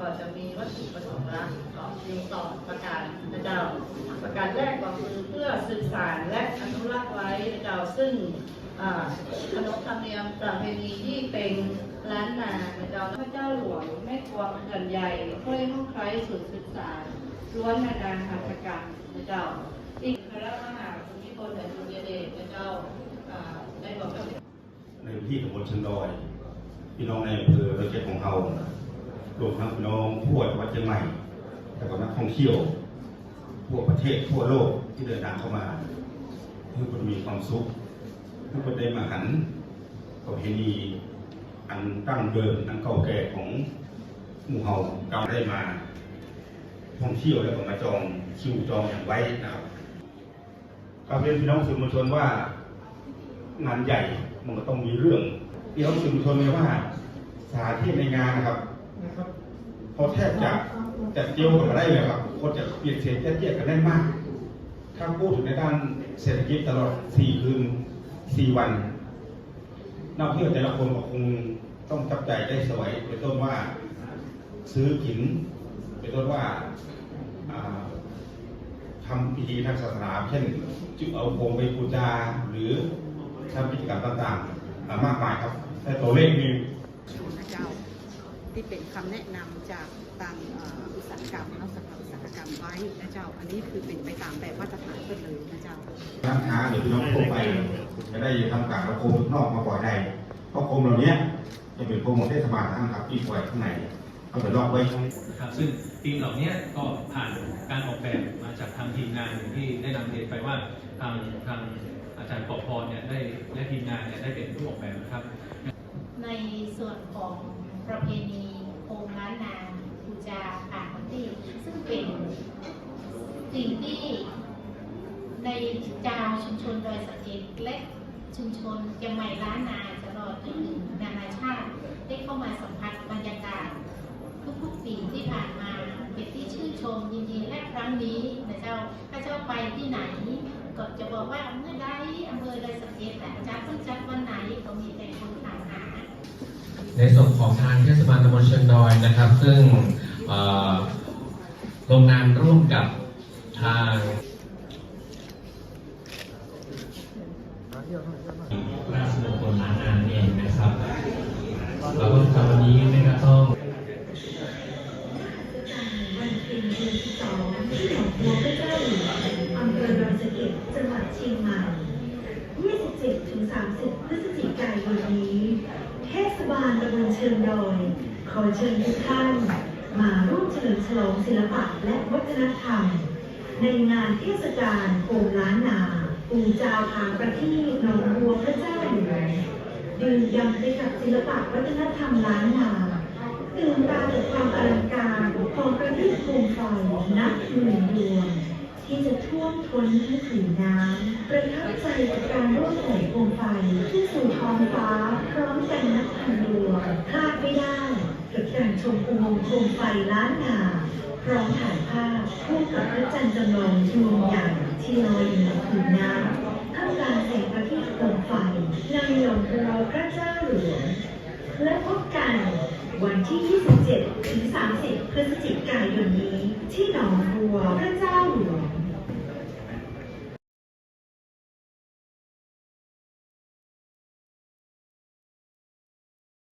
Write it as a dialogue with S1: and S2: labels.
S1: ก็จะมีวัตถุประสงค์หลักมีสองประการนะเจ้า ประการแรกก็คือเพื่อสื่อสารและอนุรักษ์ไว้นะเจ้าซึ่งอ่าขนบธรรมเนียมประเพณีที่เป็นล้านนานะเจ้าพระเจ้าหลวงแม่ครัวเมืองใหญ่ห้วยห้องไคร้สุดศึกษาล้วนนานาหัตถกรรมนะเจ้าอีกพระมหาภูมิพลอดุลยเดชนะเจ้าได้บอก
S2: ในพื้นที่ตำบลชิงดอย พี่น้องในอำเภอระเกดของเรา รวมทั้งน้องทั่วจังหวัดเชียงใหม่แต่ก็นักท่องเที่ยวทั่วประเทศทั่วโลกที่เดินทางเข้ามาเพื่อคนมีความสุขเพื่อคนได้มาหันประเพณีอันตั้งเดิมอันเก่าแก่ของหมู่เฮาเราได้มาท่องเที่ยวแล้วก็มาจองคิวจองอย่างไว้นะครับกราเรียนพี่น้องสื่อมวลชนว่างานใหญ่มันก็ต้องมีเรื่องพี่น้องสื่อมวลชนเลยว่าสถานที่ในงานนะครับ เขาแทบจะจะเจียวกันมาได้เลยครับ คนจะเปลี่ยนเสียงแยกเยียดกันได้มาก ถ้าพูดถึงในด้านเศรษฐกิจตลอด 4 คืน 4 วันนักท่องเที่ยวแต่ละคนก็คงต้องจับใจได้สวยเป็นต้นว่าซื้อกินเป็นต้นว่าทำพิธีทางศาสนาเช่นจึงเอาโคมไปบูชาหรือทำกิจกรรมต่างๆมากมายครับแต่ตัวเลขนี้
S3: ที่เป็นคำแนะนำจากทางอุตสาหกรรมนาะสภาอุตสาหกรรมไว้นะเจ้า อันนี้คือเป็นไปตามแบบมาตรฐานเพิ่นเลยนะเจ้า
S2: ร้านค้าหรือพี่น้องทั่วไปจะได้ทำการเอาโคมนอกมาปล่อยได้เพราะโคมเหล่านี้จะเป็นโคมของเทศบาลทั้งครับที่ปล่อยข้างในเอาไปลอกไว้
S4: นะครับซึ่งทีมเหล่านี้ก็ผ่านการออกแบบมาจากทางทีมงานอย่างที่ได้นำเรียนไปว่าทางทางอาจารย์ปอพรเนี่ยได้และทีมงานเนี่ยได้เป็นผู้ออกแบบนะครับ
S5: ในส่วนของประเพณีโคมล้านนาบูชาผ่านประเทศซึ่งเป็น สิ่งที่ในชาวชุมชนดอยสะเก็ดและชุมชนเชียงใหม่ล้านนาตลอดจนถึงนานาชาติ ได้เข้ามาสัมผัสบรรยากาศ ทุกๆปีที่ผ่านมาเป็นที่ชื่นชมยินดีและครั้งนี้นะเจ้าถ้าเจ้าไปที่ไหน ก็จะบอกว่าเมื่อใดอำเภอดอยสะเก็ดแต่จารย์ต้องจัดวันไหนก็มีแต่คนถามหา
S6: ในส่วนของทางเทศบาลตำบลเชียงดอยนะครับ ซึ่งโรงงานร่วมกับ ทางราชมงคลล้านนาเองนะครับเราก็ทำวันนี้นะครับต้อง
S7: วันเพ็ญเดือนที่สองที่หนองบัวพระเจ้าหลวงอำเภอดอยสะเก็ดจังหวัดเชียงใหม่27ถึง30 พฤศจิกายนนี้ เทศบาลตำบลเชิงดอย ขอเชิญทุกท่าน มาร่วมเฉลิมฉลองศิลปะและวัฒนธรรม ในงานเทศกาลโคมล้านนาปูจาผางประทีปหนองบัวพระเจ้าหลวงดื่มด่ำไปกับศิลปะวัฒนธรรมล้านนาตื่นตากับความอลังการของประทีปโคมไฟนับหมื่นดวงที่จะท่วมท้นทั้งผืนน้ำประทับใจกับการร่วมแห่โคมไฟขึ้นสู่ท้องฟ้าพร้อมกันนับพันดวงพลาดไม่ได้กับการชมอุโมงค์โคมไฟล้านนา พร้อมถ่ายภาพคู่กับพระจันทร์จำลองดวงใหญ่ที่ลอยเหนือผืนน้ำท่ามกลางแสงประทีปโคมไฟในหลวงรอพระเจ้าหลวงและพบกันวันที่ 27 ถึง 30 พฤศจิกายนนี้ ที่หนองบัวพระเจ้าหลวง